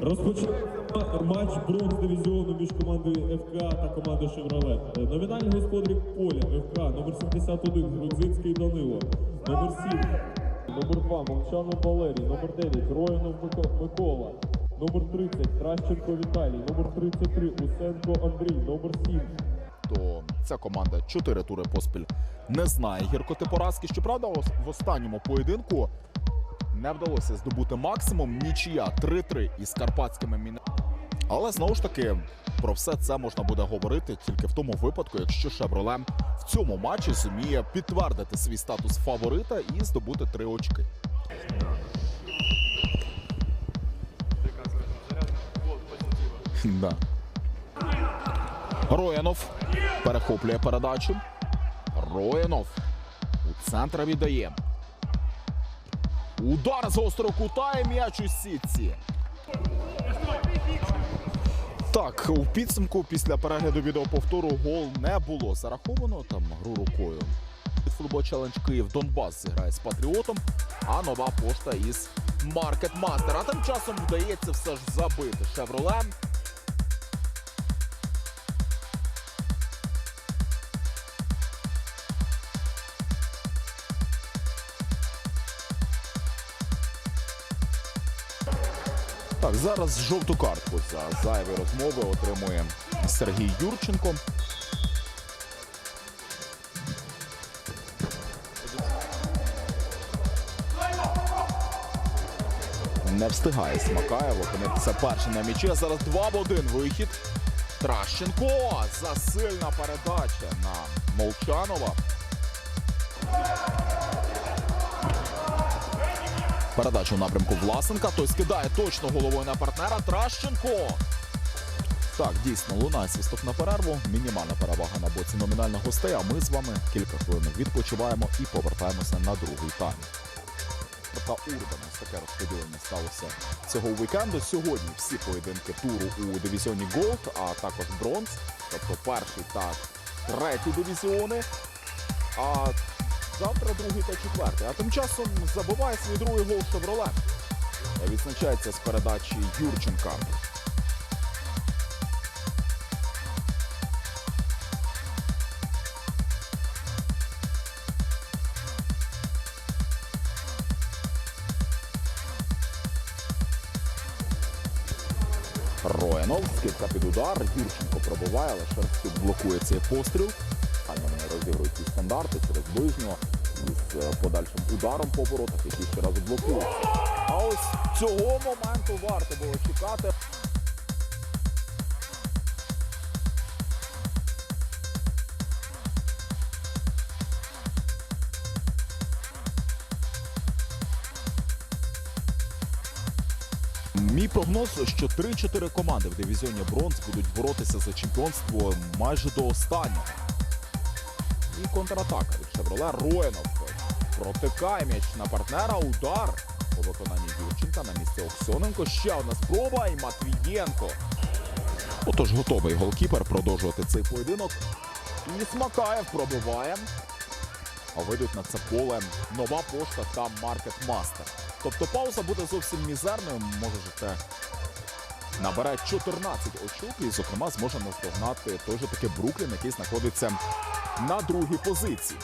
Розпочинається матч бронз дивізіону між командою ФК та командою Шевролет. Е, Номінальні господарі поля ФК номер 71 Грудзинський Данило, номер 7, номер 2 Молчанов Валерій, номер 9 Роянов Микола, номер 30 Тращенко Віталій, номер 33 Усенко Андрій, номер 7 то ця команда чотири тури поспіль не знає гіркоти поразки. Щоправда, в останньому поєдинку не вдалося здобути максимум. Нічия 3-3 із карпатськими міна. Але знову ж таки про все це можна буде говорити тільки в тому випадку, якщо Шевроле в цьому матчі зуміє підтвердити свій статус фаворита і здобути три очки. Да. Роянов перехоплює передачу. Роянов у центр віддає. Удар з острого кута і м'яч у сітці. Так, у підсумку після перегляду відеоповтору гол не було зараховано. Там гру рукою. Футбол Челендж Київ Донбас зіграє з Патріотом, а нова пошта із Маркет Мастер. А тим часом вдається все ж забити Шевроле. Так, зараз жовту картку за зайві розмови отримує Сергій Юрченко. Не встигає Смакаєв опинитися першим на м'ячі. Зараз 2 в 1 вихід. Тращенко. Засильна передача на Молчанова. Передача у напрямку Власенка. Той скидає точно головою на партнера. Тращенко. Так, дійсно, лунає свисток на перерву. Мінімальна перевага на боці номінальних гостей. А ми з вами кілька хвилин відпочиваємо і повертаємося на другий тайм. Така урбана таке розподілення сталося цього вікенду. Сьогодні всі поєдинки туру у дивізіоні Голд, а також бронз, тобто перший та третій дивізіони. А завтра другий та четвертий. А тим часом забиває свій другий гол Шевроле. Відзначається з передачі Юрченка. Роянов, скидка під удар. Юрченко пробиває, але Шерстюк блокує цей постріл. Розігрують ці стандарти через ближнього із е, подальшим ударом по воротах, який ще раз блокується. А ось цього моменту варто було чекати. Мій прогноз, що 3-4 команди в дивізіоні бронз будуть боротися за чемпіонство майже до останнього. І контратака від Шевроле Роянов протикає м'яч на партнера. Удар по виконанні Юрченка на місці Оксоненко. Ще одна спроба і Матвієнко. Отож готовий голкіпер продовжувати цей поєдинок. І Смакаєв пробиває. А вийдуть на це поле нова пошта та Маркет Мастер. Тобто пауза буде зовсім мізерною. Можете набере 14 очок і, зокрема, зможе наздогнати той же таки Бруклін, який знаходиться на другій позиції.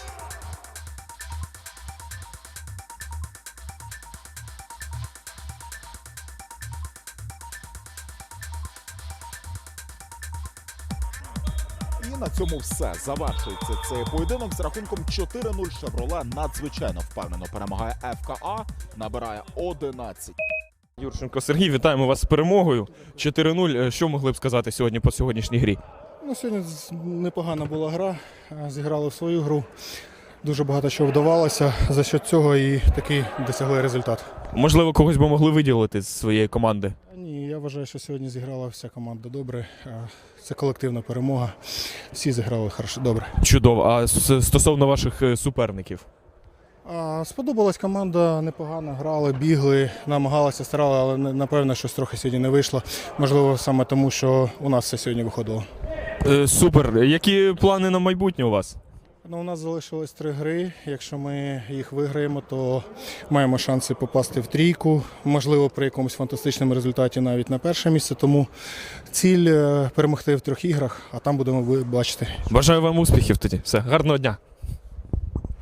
І на цьому все. Завершується цей поєдинок з рахунком 4-0 Шевроле надзвичайно впевнено перемагає ФКА, набирає 11 Юрченко Сергій, вітаємо вас з перемогою. 4-0. Е, Що могли б сказати сьогодні по сьогоднішній грі? Ну, сьогодні непогана була гра, е, зіграли в свою гру. дуже багато чого вдавалося. За що цього і такий досягли результат. Можливо, когось би могли виділити з своєї команди. Ні, я вважаю, що сьогодні зіграла вся команда добре. Е, Це колективна перемога. Всі зіграли хорошо, добре. Чудово. А стосовно ваших е, суперників? Сподобалась команда, непогано грали, бігли, намагалися, старали, але напевно щось трохи сьогодні не вийшло. Можливо, саме тому, що у нас все сьогодні виходило. Е, Супер. Які плани на майбутнє у вас? Ну, у нас залишилось три гри. Якщо ми їх виграємо, то маємо шанси попасти в трійку. Можливо, при якомусь фантастичному результаті навіть на перше місце. Тому ціль е, перемогти в трьох іграх, а там будемо бачити. Бажаю вам успіхів тоді. Все, гарного дня.